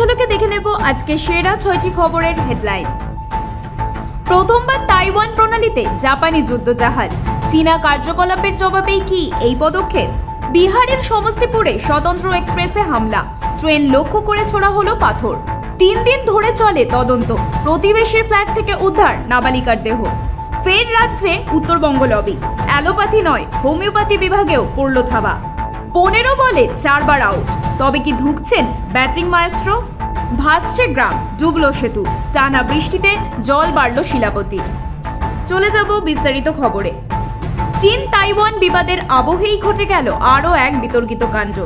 ঝলকে দেখে নেব আজকে সেরা ছয়টি খবরের হেডলাইন্স প্রথমবার তাইওয়ান প্রণালীতে জাপানি যুদ্ধজাহাজ। চীনা কার্যকলাপের জবাবেই কি এই পদক্ষেপ? বিহারের সমস্তিপুরে স্বতন্ত্র এক্সপ্রেসে হামলা। ট্রেন লক্ষ্য করে ছোড়া হলো পাথর। তিন দিন ধরে চলে তদন্ত। প্রতিবেশীর ফ্ল্যাট থেকে উদ্ধার নাবালিকার দেহ। ফের রাজ্যে উত্তরবঙ্গ লবি অ্যালোপ্যাথি নয়, হোমিওপ্যাথি বিভাগেও পড়ল থাবা। পনেরো বলে চারবার আউট তবে কি ধুকছেন ব্যাটিং মায়েস্ট্রো ভাসছে গ্রাম, ডুবলো সেতু, টানা বৃষ্টিতে জল বাড়ল শিলাপতি চলে যাব বিস্তারিত খবরে। চীন তাইওয়ান বিবাদের আবহেই ঘটে গেল আরও এক বিতর্কিত কাণ্ড।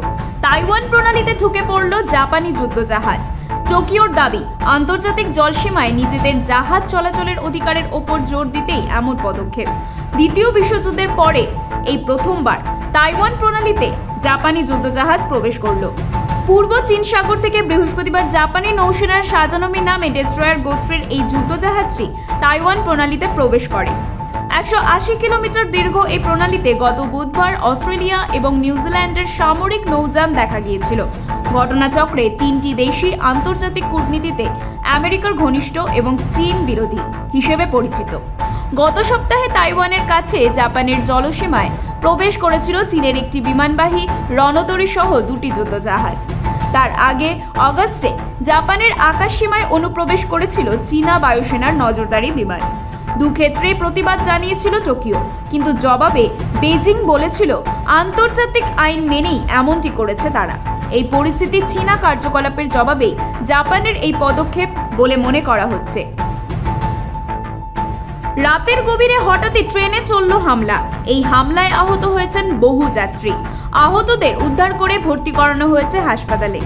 তাইওয়ান প্রণালীতে ঢুকে পড়ল জাপানি যুদ্ধজাহাজ। টোকিওর দাবি, আন্তর্জাতিক জলসীমায় নিজেদের জাহাজ চলাচলের অধিকারের ওপর জোর দিতেই এমন পদক্ষেপ। দ্বিতীয় বিশ্বযুদ্ধের পরে এই প্রথমবার তাইওয়ান প্রণালীতে জাপানি যুদ্ধজাহাজ প্রবেশ করল। পূর্ব চীন সাগর থেকে বৃহস্পতিবার জাপানি নৌসেনার সাজানমি নামে ডেস্ট্রয়ার গোত্রের এই যুদ্ধজাহাজটি তাইওয়ান প্রণালীতে প্রবেশ করে। একশো আশি কিলোমিটার দীর্ঘ এই প্রণালীতে গত বুধবার অস্ট্রেলিয়া এবং নিউজিল্যান্ডের সামরিক নৌযান দেখা গিয়েছিল। ঘটনাচক্রে তিনটি দেশই আন্তর্জাতিক কূটনীতিতে আমেরিকার ঘনিষ্ঠ এবং চীন বিরোধী হিসেবে পরিচিত। গত সপ্তাহে তাইওয়ানের কাছে জাপানের জলসীমায় প্রবেশ করেছিল চীনের একটি বিমানবাহী রণতরী সহ দুটি যুদ্ধজাহাজ। তার আগে অগস্টে জাপানের আকাশসীমায় অনুপ্রবেশ করেছিল চীনা বায়ুসেনার নজরদারি বিমান। দুক্ষেত্রেই প্রতিবাদ জানিয়েছিল টোকিও, কিন্তু জবাবে বেজিং বলেছিল, আন্তর্জাতিক আইন মেনেই এমনটি করেছে তারা। এই পরিস্থিতি চীনা কার্যকলাপের জবাবে জাপানের এই পদক্ষেপ বলে মনে করা হচ্ছে। রাতের গভীরে হঠাৎই ট্রেনে চলল হামলা। এই হামলায় আহত হয়েছেন বহু যাত্রী। আহতদের উদ্ধার করে ভর্তি করানো হয়েছে হাসপাতালে।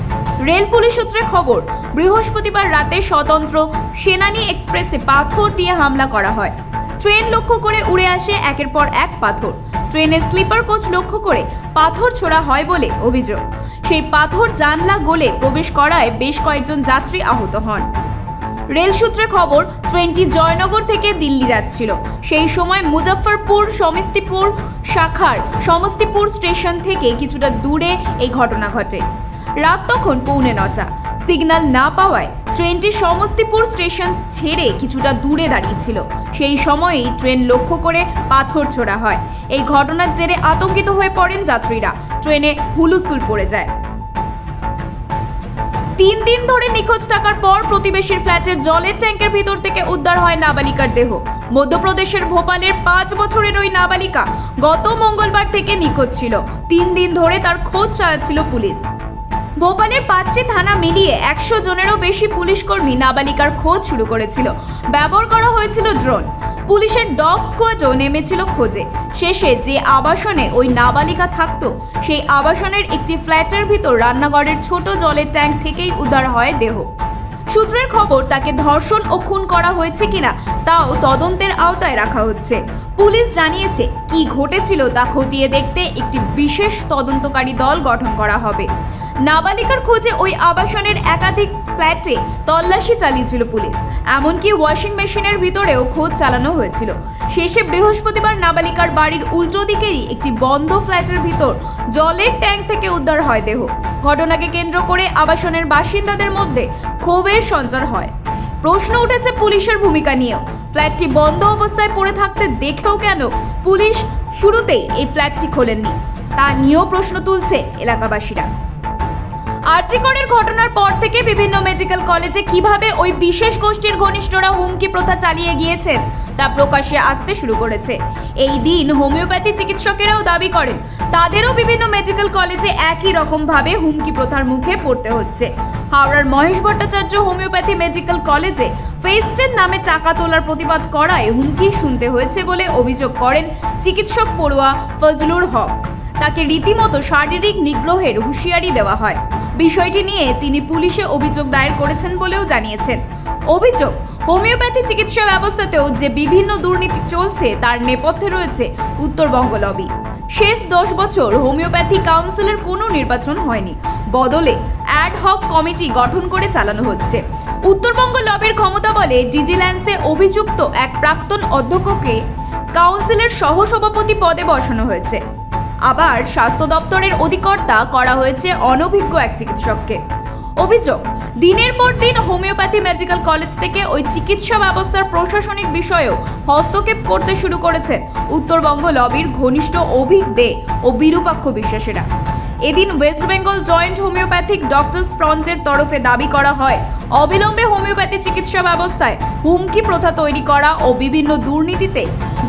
রেল পুলিশ সূত্রে খবর, বৃহস্পতিবার রাতে স্বতন্ত্র সেনানী এক্সপ্রেসে পাথর দিয়ে হামলা করা হয়। ট্রেন লক্ষ্য করে উড়ে আসে একের পর এক পাথর। ট্রেনের স্লিপার কোচ লক্ষ্য করে পাথর ছোড়া হয় বলে অভিযোগ। সেই পাথর জানলা গলে প্রবেশ করায় বেশ কয়েকজন যাত্রী আহত হন। রেল সূত্রে খবর, ট্রেনটি জয়নগর থেকে দিল্লি যাচ্ছিল। সেই সময় মুজফ্ফরপুর, সমস্তিপুর শাখার সমস্তিপুর স্টেশন থেকে কিছুটা দূরে এই ঘটনা ঘটে। রাত তখন পৌনে নটা। সিগন্যাল না পাওয়ায় ট্রেনটি সমস্তিপুর স্টেশন ছেড়ে কিছুটা দূরে দাঁড়িয়েছিল। সেই সময়েই ট্রেন লক্ষ্য করে পাথর ছোড়া হয়। এই ঘটনার জেরে আতঙ্কিত হয়ে পড়েন যাত্রীরা। ট্রেনে হুলুস্থুল পড়ে যায়। তিন দিন ধরে নিখোঁজ থাকার পর প্রতিবেশীর ফ্ল্যাটের জলের ট্যাঙ্কের ভিতর থেকে উদ্ধার হয় নাবালিকার দেহ। মধ্যপ্রদেশের ভোপালের পাঁচ বছরের ওই নাবালিকা গত মঙ্গলবার থেকে নিখোঁজ ছিল। তিন দিন ধরে তার খোঁজ চালাচ্ছিল পুলিশ। ভোপালের পাঁচটি থানা মিলিয়ে একশো জনেরও বেশি পুলিশ কর্মী নাবালিকার খোঁজ শুরু করেছিল। ব্যবহার করা হয়েছিল ড্রোন। পুলিশের ডগ স্কোয়াডও নেমেছিল খোঁজে। শেষে যে আবাসনে ওই নাবালিকা থাকতো, সেই আবাসনের একটি ফ্ল্যাটের ভিতর রান্নাঘরের ছোট জলের ট্যাঙ্ক থেকেই উদ্ধার হয় দেহ। সূত্রের খবর, তাকে ধর্ষণ ও খুন করা হয়েছে কিনা, তাও তদন্তের আওতায় রাখা হচ্ছে। পুলিশ জানিয়েছে, কি ঘটেছিল তা খতিয়ে দেখতে একটি বিশেষ তদন্তকারী দল গঠন করা হবে। নাবালিকার খোঁজে ওই আবাসনের একাধিক ফ্ল্যাটে তল্লাশি চালিয়েছিল পুলিশ। এমনকি ওয়াশিং মেশিনের ভিতরেও খোঁজ চালানো হয়েছিল। শেষে বৃহস্পতিবার নাবালিকার বাড়ির উল্টো দিকেই একটি বন্ধ ফ্ল্যাটের ভিতর জলের ট্যাঙ্ক থেকে উদ্ধার হয় দেহ। ঘটনাকে কেন্দ্র করে আবাসনের বাসিন্দাদের মধ্যে ক্ষোভের সঞ্চার হয়। প্রশ্ন উঠেছে পুলিশের ভূমিকা নিয়েও। ফ্ল্যাটটি বন্ধ অবস্থায় পড়ে থাকতে দেখেও কেন পুলিশ শুরুতেই এই ফ্ল্যাটটি খোলেননি? তা নিয়েও প্রশ্ন তুলছে এলাকাবাসীরা। আর্জিকরের ঘটনার পর থেকে বিভিন্ন মেডিকেল কলেজে কীভাবে ওই বিশেষ গোষ্ঠীর ঘনিষ্ঠরা হুমকি প্রথা চালিয়ে গিয়েছেন, তা প্রকাশ্যে আসতে শুরু করেছে। এই দিন হোমিওপ্যাথি চিকিৎসকেরাও দাবি করেন, তাদেরও বিভিন্ন মেডিকেল কলেজে একই রকমভাবে হুমকি প্রথার মুখে পড়তে হচ্ছে। হাওড়ার মহেশ ভট্টাচার্য হোমিওপ্যাথি মেডিকেল কলেজে ফেস্টের নামে টাকা তোলার প্রতিবাদ করায় হুমকি শুনতে হয়েছে বলে অভিযোগ করেন চিকিৎসক পড়ুয়া ফজলুর হক। তাকে রীতিমতো শারীরিক নিগ্রহের হুঁশিয়ারি দেওয়া হয়। বিষয়টি নিয়ে তিনি পুলিশে অভিযোগ দায়ের করেছেন বলেও জানিয়েছেন। অভিযোগ, হোমিওপ্যাথি চিকিৎসা ব্যবস্থাতেও যে বিভিন্ন দুর্নীতি চলছে তার নেপথ্যে রয়েছে উত্তরবঙ্গ লবি। শেষ দশ বছর হোমিওপ্যাথি কাউন্সিলের কোনো নির্বাচন হয়নি। বদলে অ্যাড হক কমিটি গঠন করে চালানো হচ্ছে। উত্তরবঙ্গ লবির ক্ষমতা বলে ডিজিল্যান্সে অভিযুক্ত এক প্রাক্তন অধ্যক্ষকে কাউন্সিলের সহসভাপতি পদে বসানো হয়েছে। আবার স্বাস্থ্য দপ্তরের অধিকর্তা করা হয়েছে অনভিজ্ঞ এক চিকিৎসককে। অভিযোগ, দিনের পর দিন হোমিওপ্যাথি মেডিকেল কলেজ থেকে ওই চিকিৎসা ব্যবস্থার প্রশাসনিক বিষয়েও হস্তক্ষেপ করতে শুরু করেছেন উত্তরবঙ্গ লবির ঘনিষ্ঠ অভিক দে ও বিরূপাক্ষ বিশ্বাসীরা। এদিন West Bengal joint homeopathic doctors ফ্রন্টের তরফে দাবি করা হয়, অবিলম্বে হোমিওপ্যাথি চিকিৎসা ব্যবস্থায় হুমকি প্রথা তৈরি করা ও বিভিন্ন দুর্নীতিতে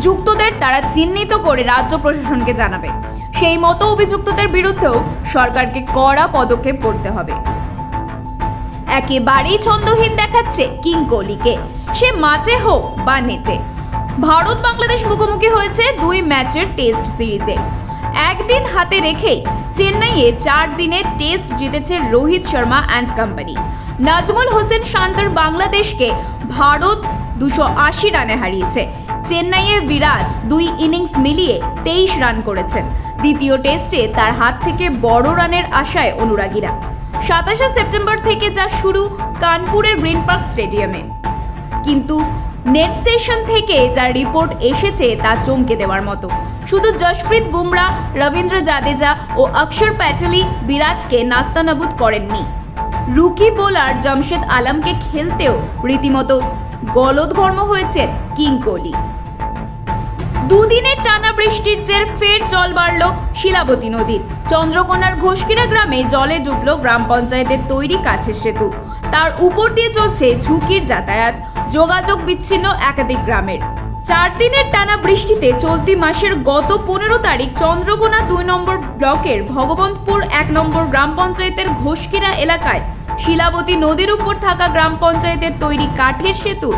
যুক্তদের তারা চিহ্নিত করে রাজ্য প্রশাসনকে জানাবে। সেই মতো অভিযুক্তদের বিরুদ্ধেও সরকারকে কড়া পদক্ষেপ করতে হবে। একেবারেই ছন্দহীন দেখাচ্ছে কিং কোহলিকে। সে মাঠে হোক বা নেটে, ভারত বাংলাদেশ মুখোমুখি হয়েছে দুই ম্যাচের টেস্ট সিরিজে। একদিন হাতে রেখেই চেন্নাইয়ে চার দিনের টেস্ট জিতেছে রোহিত শর্মা অ্যান্ড কোম্পানি নাজমুল হোসেন শান্তর বাংলাদেশকে ভারত দুশো আশি রানে হারিয়েছে। চেন্নাইয়ে বিরাট দুই ইনিংস মিলিয়ে তেইশ রান করেছেন। দ্বিতীয় টেস্টে তার হাত থেকে বড় রানের আশায় অনুরাগীরা। সাতাশে সেপ্টেম্বর থেকে যা শুরু, কানপুরের গ্রিন পার্ক স্টেডিয়ামে। কিন্তু নেট সেশন থেকে যা রিপোর্ট এসেছে তা চমকে দেওয়ার মতো। শুধু জশপ্রীত বুমরা, রবীন্দ্র জাদেজা ও অক্ষর প্যাটেলি বিরাটকে নাস্তানাবুদ করেননি। রুকি বোলার জামশেদ আলমকে খেলতেও রীতিমতো গলদঘর্ম হয়েছে কিং কোহলি। দুদিনের টানা বৃষ্টির জের ফের জল বাড়ল শিলাবতী নদীর। চন্দ্রকোনার ঘোষকিরা গ্রামে জলে ডুবল গ্রাম পঞ্চায়েতের তৈরি কাছের সেতু। তার উপর দিয়ে চলছে ঝুঁকির যাতায়াত। যোগাযোগ বিচ্ছিন্ন একাধিক গ্রামের। চার দিনের টানা বৃষ্টিতে চলতি মাসের গত পনেরো তারিখ চন্দ্রকোনা দুই নম্বর ব্লকের ভগবন্তপুর এক নম্বর গ্রাম পঞ্চায়েতের ঘোষকিরা এলাকায় শিলাবতী নদীর উপর থাকা গ্রাম পঞ্চায়েতের তৈরি কাঠের সেতু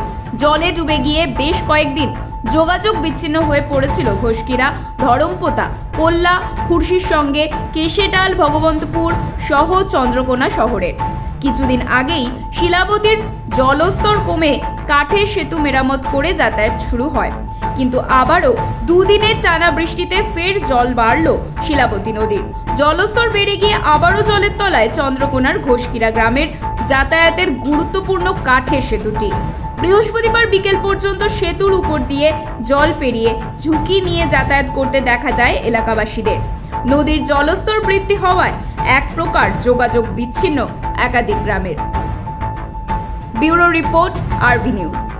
জলে ডুবে গিয়ে বেশ কয়েকদিন যোগাযোগ বিচ্ছিন্ন হয়ে পড়েছিল ঘোষকিরা। ধরমপোতা, কোল্লা, খুরশির সঙ্গে কেশেডাল ভগবন্তপুর সহ চন্দ্রকোনা শহরের। কিছুদিন আগেই শিলাবতীর জলস্তর কমে কাঠের সেতু মেরামত করে যাতায়াত শুরু হয়। কিন্তু আবারও দুদিনের টানা বৃষ্টিতে ফের জল বাড়ল শিলাবতী নদীর জলস্তর বেড়ে গিয়ে আবারও জলের তলায় চন্দ্রকোনার ঘোষকিরা গ্রামের যাতায়াতের গুরুত্বপূর্ণ কাঠের সেতুটি। বৃহস্পতিবার বিকেল পর্যন্ত সেতুর উপর দিয়ে জল পেরিয়ে ঝুঁকি নিয়ে যাতায়াত করতে দেখা যায় এলাকাবাসীদের। নদীর জলস্তর বৃদ্ধি হওয়ায় এক প্রকার যোগাযোগ বিচ্ছিন্ন একাধিক গ্রামের। Bureau report RV news